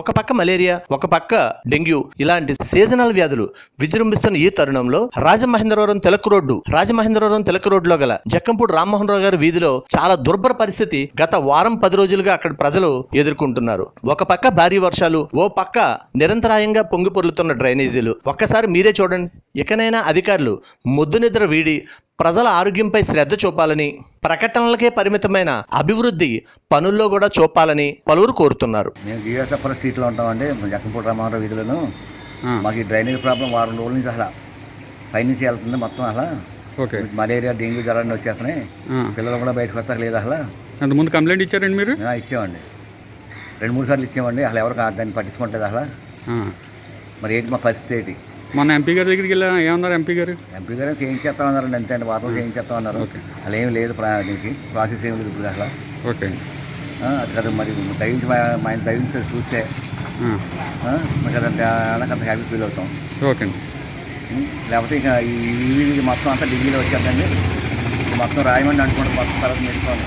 ఒక పక్క మలేరియా ఒక పక్క డెంగ్యూ ఇలాంటి సీజనల్ వ్యాధులు విజృంభిస్తున్న ఈ తరుణంలో రాజమహేంద్రవరం తెలక రోడ్డు రాజమహేంద్రవరం తెలక రోడ్డులో గల జక్కంపూడి రామ్మోహన్ రావు గారి వీధిలో చాలా దుర్భర పరిస్థితి గత వారం పది రోజులుగా అక్కడ ప్రజలు ఎదుర్కొంటున్నారు. ఒక పక్క భారీ వర్షాలు ఓ పక్క నిరంతరాయంగా పొంగి పొర్లుతున్న డ్రైనేజీలు. ఒక్కసారి మీరే చూడండి. ఇకనైనా అధికారులు ముద్దు నిద్ర వీడి ప్రజల ఆరోగ్యంపై శ్రద్ధ చూపాలని ప్రకటనలకే పరిమితమైన అభివృద్ధి పనుల్లో కూడా చూపాలని పలువురు కోరుతున్నారు. మేము జిఎస్ఎఫ్ఆర్ స్ట్రీట్లో ఉంటామండి జక్కంపూడి రామారావు వీధిలోను. ఆ, మాకు ఈ డ్రైనేజ్ ప్రాబ్లం వారం రోజుల నుంచి అసలు పైనుంచి వెళ్తుంది మొత్తం అసలు. ఓకే. మలేరియా డెంగ్యూ జ్వరాన్ని వచ్చేస్తున్నాయి. పిల్లలు కూడా బయటకు వస్తారు లేదు అసలు. అంతకుముందు కంప్లైంట్ ఇచ్చారండి మీరు? ఆ, ఇచ్చామండి. రెండు మూడు సార్లు ఇచ్చామండి అసలు ఎవరు కా- దాన్ని పట్టించుకుంటుంది అసలు. మరి ఏంటి మా పరిస్థితి ఏంటి? మొన్న ఎంపీ గారి దగ్గరికి వెళ్ళా ఏమన్నారు ఎంపీ గారు? ఎంపీ గారు చేయించేస్తామన్నారండి అంతే అండి వారం చేయించేస్తామన్నారు ఓకే. అలా ఏం లేదు ప్రా దీనికి ప్రాసెస్ ఏం లేదు ఇప్పుడు అసలు. ఓకే. అది కదా మరి దయించి మా ఆయన దయించి చూస్తే అదంతా అంత హ్యాపీ ఫీల్ అవుతాం. ఓకే అండి? లేకపోతే ఇక ఈ మొత్తం అంతా ఢిల్లీలో వచ్చేద్దండి. మొత్తం రాయమండి అనుకుంటే మొత్తం తర్వాత నేర్చుకోవాలి.